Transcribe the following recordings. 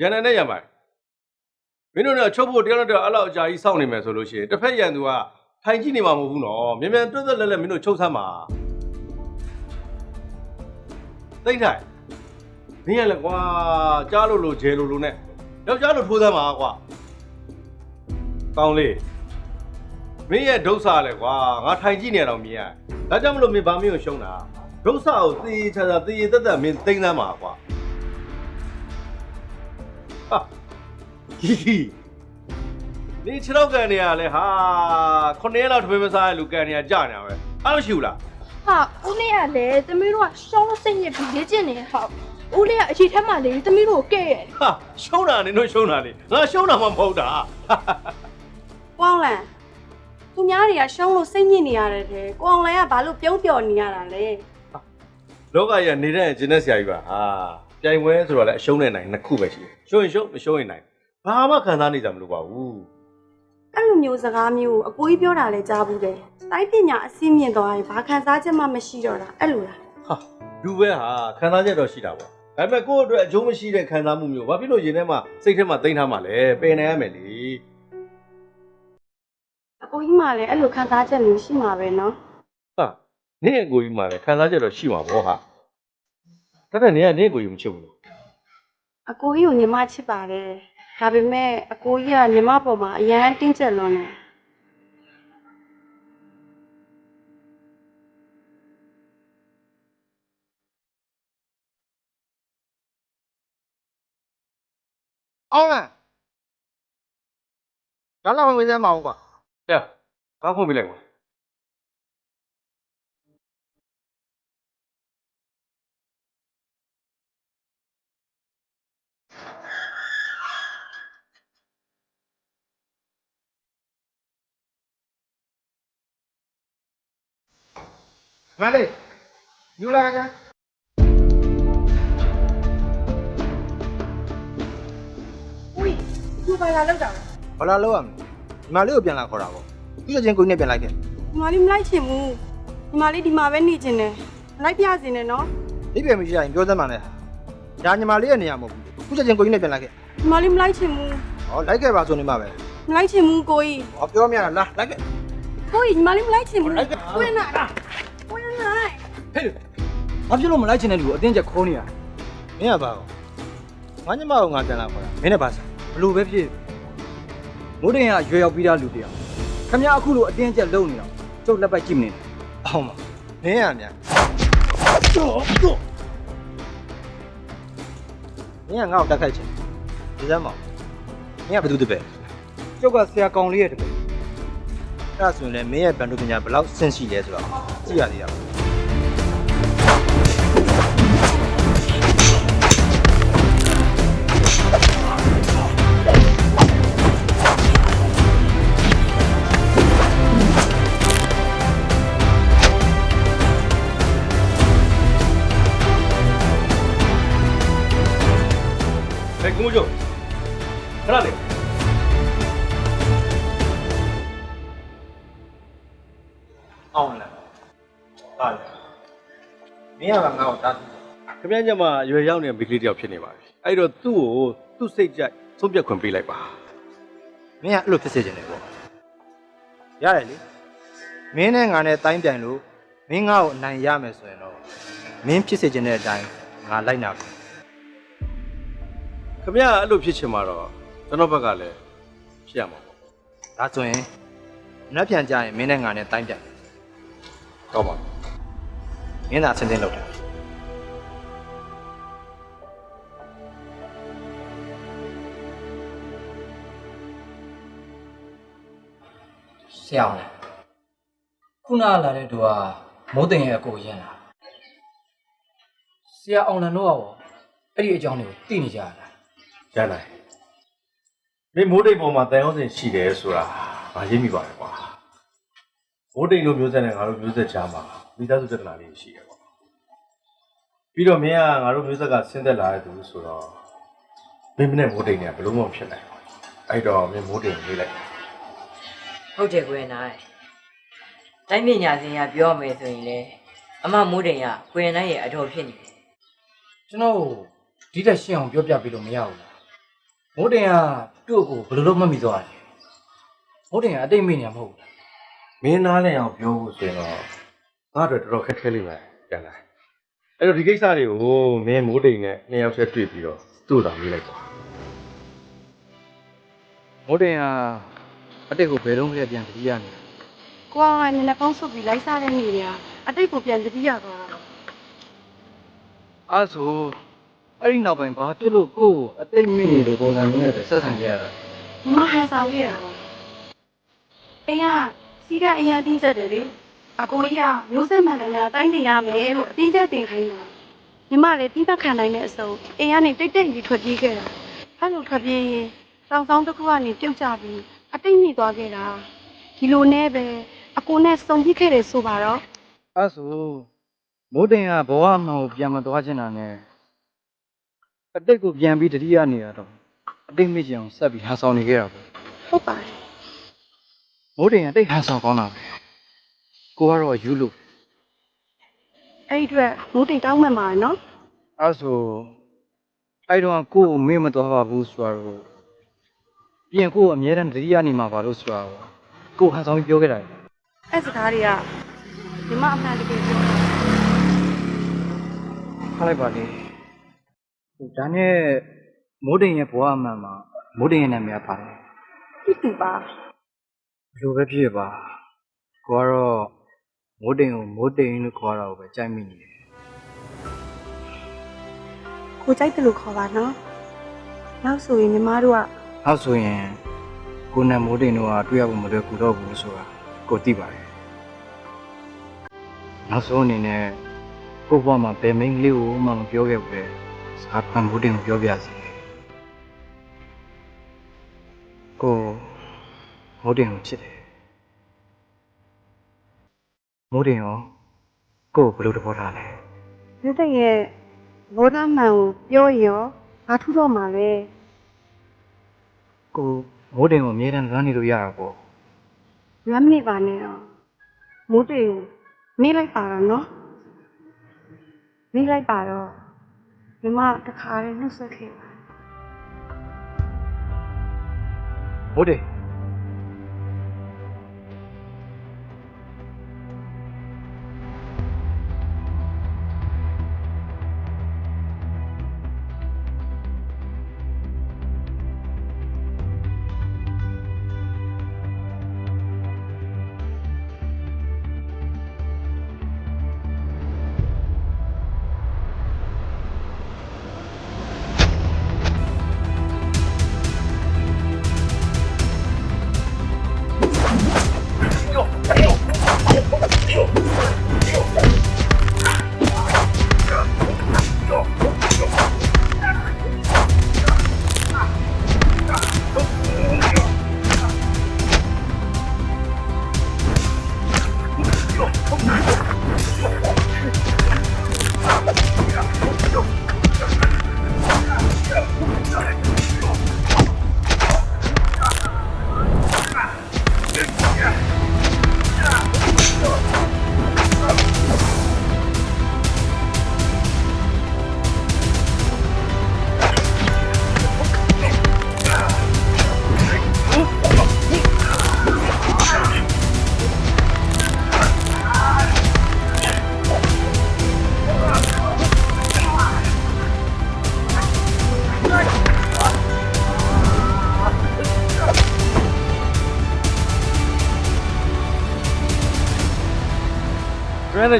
ရန်တန်နဲ့ရန်ပိုင်မင်းတို့နဲ့ချုပ်ဖို့တရားတော်အဲ့လောက်အကြာကြီးစောင့်နေမယ်ဆိုလို့ရှိရင်တစ်ဖက်ရန်သူကထိုင်ကြည့်နေမှာမဟုတ်ဘူးနော်မြန်မြန်တွတ်တွတ်လဲလဲမင်းတို့ချုပ်ဆမ်းပါတိတ်ထိုင်မင်းရလဲကွာကြားလို့လို့ဂျဲလို့လို့နဲ့ယောက်ျားလို့ထိုးဆမ်းပါကွာကောင်းလေးမင်းရဲ့ဒုစရလဲကွာငါထိုင်ကြည့်နေတော့မင်းရဒါကြောင့်မလို့မင်းဘာမင်းကိုရှုံးတာဒုစရကိုသေချာချာသေရသက်သက်မင်းသိမ်းသမ်းပါကွာ ဟာဟီဟီနေခြေတော့ကန်နေရလဲဟာခုနှစ်ရက်လောက်ထွေးမစားရလူကန်နေရကြာနေရပဲအားမရှိဘူးလားဟာဦးလေးကလည်းသမီးတို့ကရှောင်းလို့စိတ်ညစ်ပြီးလေ့ကျင့်နေဟောက်ဦးလေးကအချီထက်မှလေသမီးတို့ကိုကဲ့ရဲ့ဟာရှုံးတာနင်တို့ရှုံးတာလေငါရှုံးတာမှမဟုတ်တာကိုအောင်လန်သူများတွေကရှုံးလို့စိတ်ညစ်နေရတယ်တဲ့ကိုအောင်လန်ကဘာလို့ပြုံးပျော်နေရတာလဲ လောကကြီးကနေတဲ့ကျင်းတဲ့ဆရာကြီးပါဟာ ပြိုင်ပွဲဆိုတော့လည်းအရှုံးနဲ့နိုင်နှစ်ခုပဲရှိတယ်ရှုံးရင်ရှုံးမရှုံးရင်နိုင်ဘာမှခံစားနေကြမလို့ပါဘူးအဲ့လိုမျိုးစကားမျိုးကိုအကိုကြီးပြောတာလဲကြားဘူးတယ်တိုင်းပညာအစင်းမြင့်သွားရင်ဘာခံစားချက်မှမရှိတော့တာအဲ့လိုလားဟာလူပဲဟာခံစားချက်တော့ရှိတာပေါ့ဒါပေမဲ့ကိုယ့်အတွက်အကျိုးမရှိတဲ့ခံစားမှုမျိုးဘာဖြစ်လို့ရင်ထဲမှာစိတ်ထဲမှာတိမ့်ထားမှလဲပယ်နိုင်ရမယ်လေအကိုကြီးမှလည်းအဲ့လိုခံစားချက်မျိုးရှိမှာပဲနော်ဟာနင့်အကိုကြီးမှလည်းခံစားချက်တော့ရှိမှာပေါ့ဟာ ဒါနဲ့နင်ကနင့်အကိုကြီးမချစ်ဘူးလို့အကိုကြီးကိုညီမချစ်ပါတယ်ဒါပေမဲ့အကိုကြီးကညီမပေါ်မှာအရန်တင်းကျပ်လွန်းတယ်အောင်လားဒါလောက်ဝင်စမ်းမအောင်ကွာဟဲ့ဘာဖွင့်ပြလိုက်ကွာ မလေးယူလာကဦးသူဘာလာလောက်တာလဲဘာလာလောက်ရမလဲဒီမလေးကိုပြန်လာခေါ်တာပေါ့သူချက်ချင်းကိုကြီးနဲ့ပြန်လိုက်ခဲ့ညီမလေးမလိုက်ချင်ဘူးညီမလေးဒီမှာပဲနေချင်တယ်လိုက်ပြစီနေနော်ဒီပြန်မရှိရင်ပြောစမ်းပါနဲ့ဒါညီမလေးရဲ့နေရာမဟုတ်ဘူးသူချက်ချင်းကိုကြီးနဲ့ပြန်လိုက်ခဲ့ညီမလေးမလိုက်ချင်ဘူးဟောလိုက်ခဲ့ပါဆိုနေမှာပဲမလိုက်ချင်ဘူးကိုကြီးဟောပြောမြတာလားလိုက်ခဲ့ကိုကြီးညီမလေးမလိုက်ချင်ဘူးလိုက်ခဲ့ကိုရနာ ကိုရနာဟဲ့ဘာဖြစ်လို့မလိုက်ချင်တဲ့လူကိုအတင်းချက်ခိုးနေရလဲမင်းကပါငါညီမကိုငါပြန်လာခေါ်တာမင်းနဲ့ပါစားဘလို့ပဲဖြစ်မိုးတင်ကရွယ်ရောက်ပြီးသားလူတယောက်ခမရအခုလိုအတင်းချက်လုံနေတော့ကျုပ်လက်ပိုက်ကြည့်မနေနဲ့အောင်ပါမင်းကမြန်မင်းကငါ့ကိုတက်ခိုက်ချင်ဒီစမ်းမအောင်မင်းကဘယ်သူတပည့်ကျုပ်ကဆရာကောင်လေးရဲ့တပည့်အဲ့ဒါဆိုရင်လည်းမင်းရဲ့ဗန်ဒုပညာဘယ်လောက်ဆင့်ရှိလဲဆိုတော့ကြည့်ရသေးတာပေါ့ ကုမိုးကျုပ်ခဏလေးအောင်လားဟာလေမင်းကငါ့ကိုတားခမည်းညမရွယ်ရောက်နေတဲ့မိကလေးတယောက်ဖြစ်နေပါပြီအဲ့တော့သူ့ကိုသူ့စိတ်ကြိုက်သုံးပြတ်ခွင့်ပေးလိုက်ပါမင်းကအဲ့လိုဖြစ်စေချင်တယ်ပေါ့ရတယ်လေမင်းနဲ့ငါနဲ့တိုင်းပြိုင်လို့မင်းငါ့ကိုအနိုင်ရမယ်ဆိုရင်တော့မင်းဖြစ်စေချင်တဲ့အတိုင်းငါလိုက်နာပါ ခမည်းအဲ့လိုဖြစ်ချင်မှာတော့ကျွန်တော်ဘက်ကလည်းဖြစ်ရမှာပေါ့ဒါဆိုရင်မနှက်ပြန်ကြရင်မင်းနဲ့ငါနဲ့တိုင်းပြိုင်ကောင်းပါမင်းသာဆင်းဆင်းလုပ်တယ်ဆရာအောင်လားခုနလာတဲ့သူကမိုးတင်ရဲ့အကိုရင်လားဆရာအောင်လန်တို့ကရောအဲ့ဒီအကြောင်းတွေကိုသိနေကြရတာ ရနိုင်မင်းမိုးတိတ်ပေါ်မှာတန်ရုံးစင်ရှိတယ်ဆိုတာငါရိပ်မိပါတယ်ကွာမိုးတိတ်လိုမျိုးဆက်နဲ့ငါတို့မျိုးဆက်ချာမှာမိသားစုပြဿနာလေးရှိတယ်ပေါ့ပြီးတော့မင်းကငါတို့မျိုးဆက်ကဆင်းသက်လာတဲ့သူဆိုတော့မင်းမနဲ့မိုးတိတ်နဲ့ဘယ်လို့မှမဖြစ်နိုင်ဘူးအဲ့တော့မင်းမိုးတိတ်ကိုလေးလိုက်ဟုတ်တယ်ကွယ်နိုင်တိုင်းပညာရှင်ကပြောမယ်ဆိုရင်လေအမမိုးတိန်ကကွယ်နိုင်ရဲ့အတော်ဖြစ်နေတယ်ကျွန်တော်ဒီတက်ရှင်းအောင်ပြောပြပေးလို့မရဘူးလား မိုးတင်ကသူ့ကိုဘယ်လိုလုပ်မှတ်မိသွားလဲမိုးတင်ကအတိတ်မိနေမှာမဟုတ်ဘူးလားမင်းနားလဲအောင်ပြောဖို့ဆိုရင်တော့ငါတို့တော်တော်ခက်ခဲလိမ့်မယ်ပြန်လာအဲ့တော့ဒီကိစ္စတွေကိုမင်းမိုးတိမ်နဲ့နှစ်ယောက်ဆက်တွေ့ပြီးတော့သူ့တော်မေးလိုက်ပါမိုးတင်ကအတိတ်ကိုဘယ်တော့မှပြန်တတိယနေကိုကနည်းနည်းပေါင်းဆုပ်ပြီးလိုက်စားတဲ့နေတွေကအတိတ်ကိုပြန်တတိယသွားတာအဲ့ဆို အဲ့ဒီနောက်ပိုင်းဘာဖြစ်လို့ကိုယ့်ကိုအတိတ်မိနေလို့ပုံစံမျိုးနဲ့ဆက်ဆံကြရတာမဟန်ဆောင်ခဲ့တာပါအိမ်ကစီးကအရင်တင်းချက်တယ်လေအကိုကြီးကမျိုးဆက်မှန်တယ်များတိုင်းနေရမယ်လို့အတင်းချက်တင်ခိုင်းတာညီမလည်းပြီးပတ်ခံနိုင်တဲ့အစုံအိမ်ကနေတိတ်တိတ်ကြီးထွက်ပြေးခဲ့တာအဲ့လိုထွက်ပြေးရင်တောင်ဆောင်တစ်ခုကနေပြုတ်ကျပြီးအတိတ်မိသွားခဲ့တာဒီလိုနဲ့ပဲအကိုနဲ့စုံပြစ်ခဲ့တယ်ဆိုပါတော့အဲ့ဆိုမိုးတင်ကဘဝမှန်ကိုပြန်မသွားချင်တာနဲ့ အတိတ်ကိုပြန်ပြီးတတိယနေရတော့အတိတ်မိချင်အောင်ဆက်ပြီးဟန်ဆောင်နေခဲ့တာပေါ့ဟုတ်ပါတယ်မိုးတင်ကတိတ်ဟန်ဆောင်ကောင်းတာပဲကိုကတော့ယူလို့အဲ့ဒီအတွက်မိုးတိမ်တောင်းမှန်ပါတယ်နော်အဲ့ဆိုအဲ့တော့ကိုကိုမေ့မသွားပါဘူးဆိုတော့ပြင်ကိုအမြဲတမ်းတတိယနေမှာပါလို့ဆိုတော့ကိုဟန်ဆောင်ပြီးပြောခဲ့တာလေအဲ့စကားတွေကညီမအမှန်တကယ်ပြောတာထားလိုက်ပါလေဟို ဒါနဲ့မိုးတင်ရဲ့ဘဝအမှန်မှာမိုးတင်ရဲ့နာမည်ကပါတယ်တိတူပါဘယ်လိုပဲဖြစ်ဖြစ်ပါကိုကတော့မိုးတင်ကိုမိုးတင်လို့ခေါ်တာကိုပဲကြိုက်မိနေတယ်ကိုကြိုက်တယ်လို့ခေါ်ပါနော်နောက်ဆိုရင်ညီမတို့ကနောက်ဆိုရင်ကိုနဲ့မိုးတင်တို့ကတွေ့ရဖို့မလွယ်ကူတော့ဘူးဆိုတာကိုသိပါတယ်နောက်ဆုံးအနေနဲ့ကို့ဘဝမှာဘယ်မိန်းကလေးကိုမှမပြောခဲ့ဘူးလေ စကားပန်မိုးတင်ကိုပြောပြစီကိုမိုးတင်ကိုချစ်တယ်မိုးတင်ရောကို့ကိုဘယ်လိုတဘောထားလဲမြတ်တဲ့ရဲ့ဘောဓမှန်ကိုပြောရင်ရောငါထူတော့မှာပဲကိုမိုးတင်ကိုအမြဲတမ်းလွမ်းနေလို့ရတာပေါ့ရမ်းမနေပါနဲ့တော့မိုးတိမ်မေးလိုက်ပါတော့နော်မေးလိုက်ပါတော့ ညီမတခါလေးနှုတ်ဆက်ခဲ့ပါမိုးတင်။ brand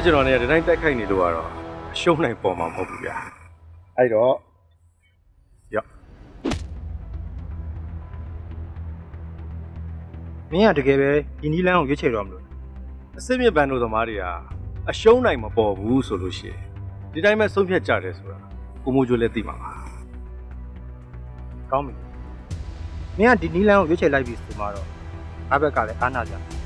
နဲ့ကျွန်တော်เนี่ยဒီတိုင်းတက်ခိုက်နေလို့ကတော့အရှုံးနိုင်ပေါ်မှာမဟုတ်ဘူးဗျာ။အဲ့တော့ရော့ မင်းကတကယ်ပဲဒီနီးလန်းကိုရွေးချယ်တော့မလို့ အစစ်မြစ်ဘန်တို့သမားတွေဟာအရှုံးနိုင်မပေါ်ဘူးဆိုလို့ရှိရင်ဒီတိုင်းပဲဆုံးဖြတ်ကြတယ်ဆိုတာကိုမိုးချိုလည်းသိမှာပါ ကောင်းပြီမင်းကဒီနီးလန်းကိုရွေးချယ်လိုက်ပြီဆိုမှတော့ငါဘက်ကလည်းအားနာကြ တိ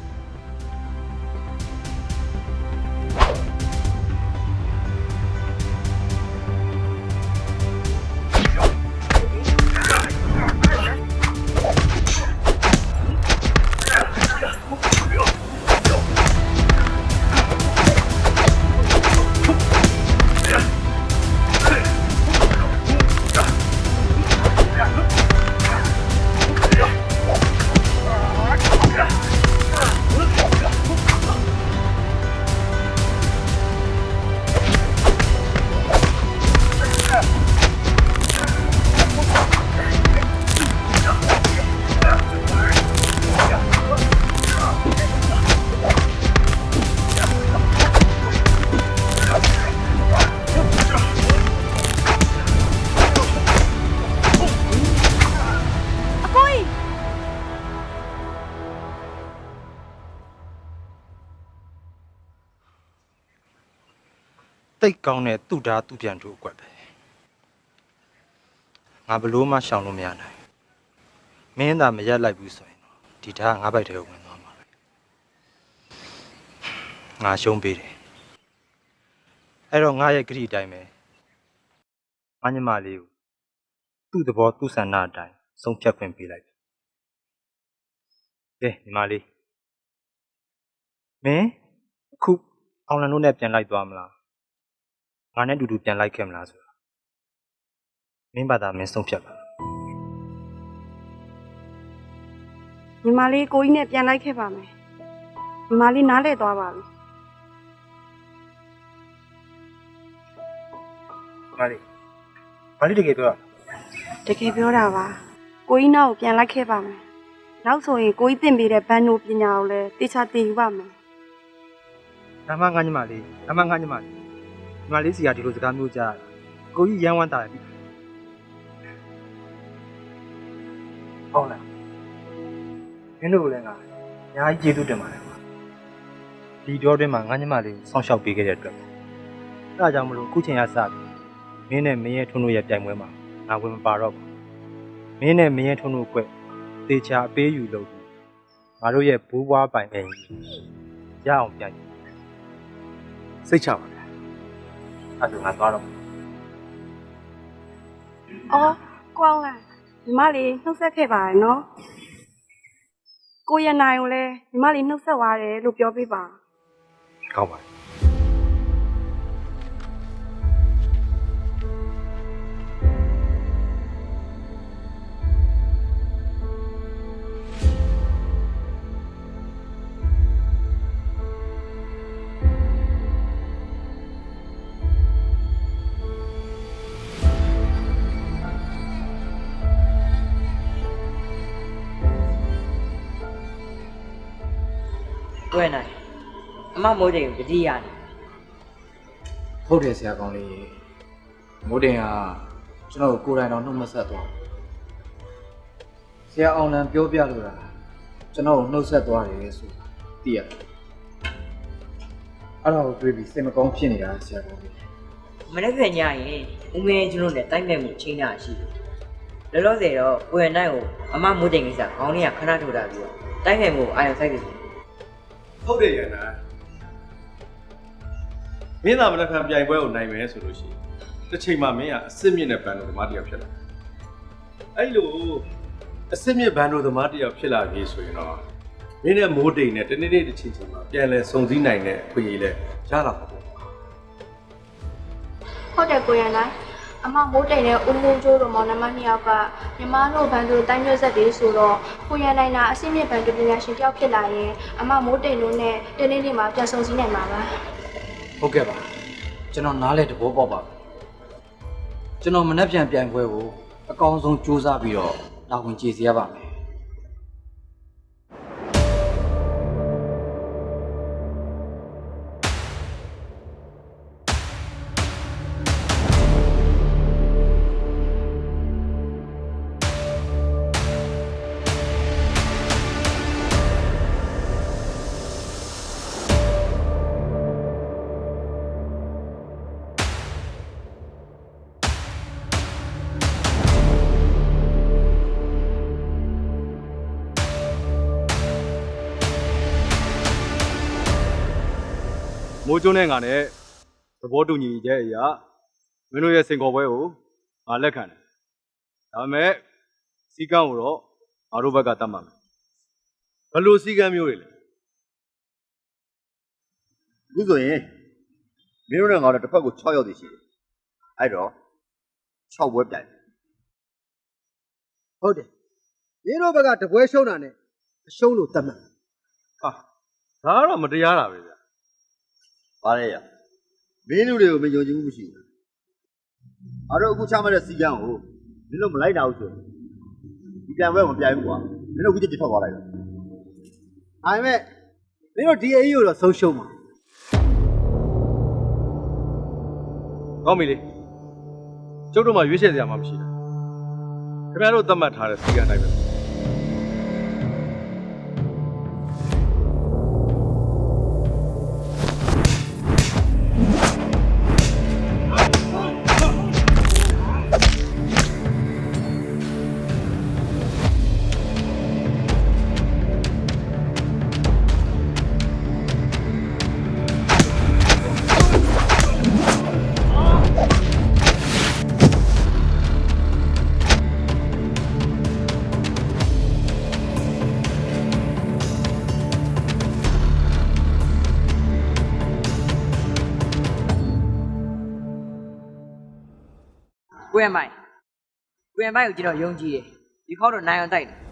တ်ကောင်းတဲ့သူ့ဓာတ်သူ့ပြန်တို့အကွက်ပဲငါဘလို့မှရှောင်လို့မရနိုင်မင်းသာမရက်လိုက်ဘူးဆိုရင်တော့ဒီဓာတ်ငါဘိုက်ထဲကိုဝင်သွားမှာပဲငါရှုံးပေးတယ်အဲ့တော့ငါရဲ့ဂရိအတိုင်းပဲငါညီမလေးကိုသူ့သဘောသူ့ဆန္ဒအတိုင်းဆုံးဖြတ်ခွင့်ပေးလိုက်ပြီကဲညီမလေးမင်းအခုအောင်လန်တို့နဲ့ပြန်လိုက်သွားမလား ငါနဲ့အတူတူပြန်လိုက်ခဲ့မလားဆိုတာမင်းဘာသာမင်းဆုံးဖြတ်ပါညီမလေးကိုကြီးနဲ့ပြန်လိုက်ခဲ့ပါမယ်ညီမလေးနားလဲသွားပါပြီဘာလေးဘာလေးတကယ်ပြောတာတကယ်ပြောတာပါကိုကြီးနောက်ကိုပြန်လိုက်ခဲ့ပါမယ်နောက်ဆိုရင်ကိုကြီးတင်ပေးတဲ့ဘန်နိုပညာကိုလည်းတေချာတည်ယူပါမယ်ဒါမှငါညီမလေးဒါမှငါညီမလေး ညီမလေးစီကဒီလိုစကားမျိုးကြားရတာကိုကြီးရမ်းဝမ်းတာပြီဟုတ်လားမင်းတို့ကလည်းငါအများကြီးကျေးဇူးတင်ပါတယ်ကွာဒီတော့တွင်းမှာငါညီမလေးကိုစောင့်ရှောက်ပေးခဲ့တဲ့အတွက်အဲဒါကြောင့်မလို့အခုချိန်ရစပြီမင်းနဲ့မင်းရဲ့ထွန်းတို့ရဲ့ပြိုင်ပွဲမှာငါဝင်မပါတော့ဘူးမင်းနဲ့မင်းရဲ့ထွန်းတို့ကွက်တေချာအပေးယူလို့ငါတို့ရဲ့ဘိုးဘွားပိုင်အိမ်ရအောင်ပြန်ယူစိတ်ချပါဗျာ အဲ့ဒါငါသွားတော့မယ်အော်ကိုအောင်လားညီမလေးနှုတ်ဆက်ခဲ့ပါရနော်ကိုရနိုင်ကိုလည်းညီမလေးနှုတ်ဆက်သွားတယ်လို့ပြောပေးပါကောင်းပါပြီကို မမိုးတယ်ကိုတတိယနေဟုတ်တယ်ဆရာကောင်းလေးမိုးတင်ကကျွန်တော်ကိုကိုယ်တိုင်တော့နှုတ်မဆက်သွားဆရာအောင်လံပြောပြလို့လားကျွန်တော်ကိုနှုတ်ဆက်သွားတယ်ဆိုတာသိရတယ်အဲ့ဒါကိုတွေးပြီးစိတ်မကောင်းဖြစ်နေတာဆရာကောင်းလေးမနေ့ကညရင်ဦးမင်းကျွန်တော်နဲ့တိုက်မဲ့မှုချင်းတာရှိတယ်လောလောဆယ်တော့ကိုယ်နိုင်ကိုအမမိုးတယ်ကိစ္စခေါင်းလေးကခဏထုတ်တာပြီးတော့တိုက်မဲ့မှုအာရုံစိုက်နေတယ်ဟုတ်တယ်ရန်နာ မင်းသာမလက်ခံပြိုင်ပွဲကိုနိုင်မယ်ဆိုလို့ရှိရင်တစ်ချိန်မှာမင်းကအစ်စ်မြင့်တဲ့ဘန်တို့သမားတစ်ယောက်ဖြစ်လာအဲ့လိုအစ်စ်မြင့်ဘန်တို့သမားတစ်ယောက်ဖြစ်လာပြီဆိုရင်တော့မင်းနဲ့မိုးတိမ်နဲ့တနေ့နေ့တစ်ချိန်ချိန်မှာပြန်လဲစုံစည်းနိုင်တဲ့အခွင့်အရေးလဲရလာပါဘူးဟုတ်တယ်ကိုရန်နိုင်အမမိုးတိမ်နဲ့ဦးမိုးကျိုးတို့မောင်နှမနှစ်ယောက်ကညီမတို့ဘန်သူတိုင်းမျိုးဆက်တွေဆိုတော့ကိုရန်နိုင်ကအစိမ့်မြင့်ဘန်သူပညာရှင်တယောက်ဖြစ်လာရင်အမမိုးတိမ်တို့နဲ့တနေ့နေ့မှာပြန်ဆုံစည်းနိုင်မှာပါ ဟုတ်ကဲ့ပါကျွန်တော်နားလဲတဘောပေါက်ပါကျွန်တော်မနှက်ပြန်ပြိုင်ပွဲကိုအကောင်းဆုံးစူးစမ်းပြီးတော့တာဝန်ကျေစီရပါမယ် မိုးကျုံးတဲ့ငါနဲ့သဘောတူညီချက်အရာမင်းတို့ရဲ့စင်ကော်ပွဲကိုငါလက်ခံတယ်ဒါပေမဲ့စီကံကိုတော့ငါတို့ဘက်ကတတ်မှာမယ်ဘယ်လိုစီကံမျိုးတွေလဲအခုဆိုရင်မင်းတို့နဲ့ငါတို့တစ်ဖက်ကို6ရောက်တည်ရှိတယ်အဲ့တော့6ပွဲပြိုင်မယ်ဟုတ်တယ်မင်းတို့ဘက်ကတပွဲရှုံးတာနဲ့အရှုံးလို့တတ်မှတ်ဟာဒါကတော့မတရားတာပဲဗျာ ဗါလဲရမင်းတို့တွေကိုမယုံကြည်ဘူးမရှိဘူးငါတို့အခုချမှတ်တဲ့စီကံကိုမင်းတို့မလိုက်တာဘူးဆိုရင်ဒီပြိုင်ပွဲမပြိုင်ဘူးကွာမင်းတို့အခုချက်ချက်ထွက်သွားလိုက်တော့ဒါပေမဲ့မင်းတို့ဒီအရေးကိုတော့ဆုံးရှုံးပါကောင်းပြီလေကျုပ်တို့မှရွေးချယ်စရာမှမရှိတာခင်ဗျားတို့သတ်မှတ်ထားတဲ့စီကံတိုင်းပဲ ကိုရမိုင်ကိုရမိုင်ကိုကျွန်တော်ယုံကြည်တယ်ဒီခေါက်တော့နိုင်အောင်တိုက်တယ်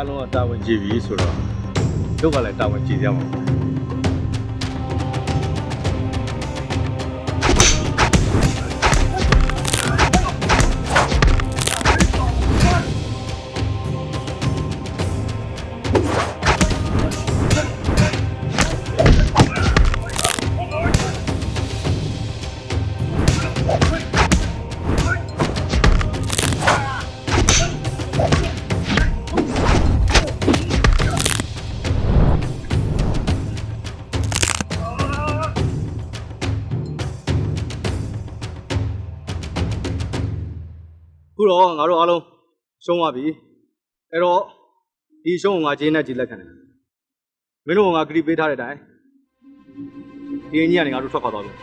အားလုံးကတာဝန်ကြည့်ပြီဆိုတော့တို့ကလည်းတာဝန်ကြည့်ရမှာပေါ့ ငါတို့အားလုံးရှုံးသွားပြီအဲ့တော့ဒီရှုံးကိုငါဂျင်းနဲ့ကြည်လက်ခံတယ်မင်းတို့ကငါဂရီပေးထားတဲ့အတိုင်းဒီအင်းကြီးကနေငါတို့ထွက်ခွာသွားပြီ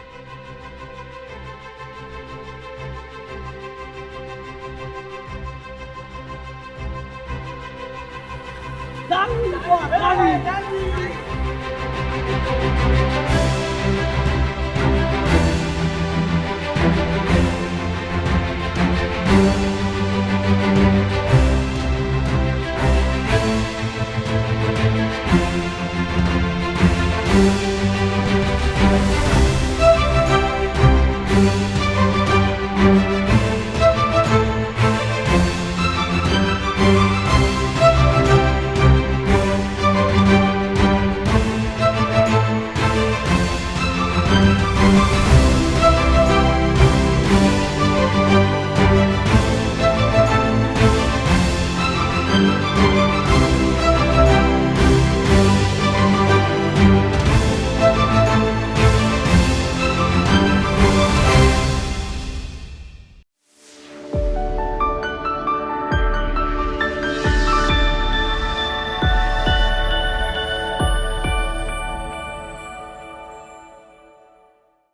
Dani, dani, dani.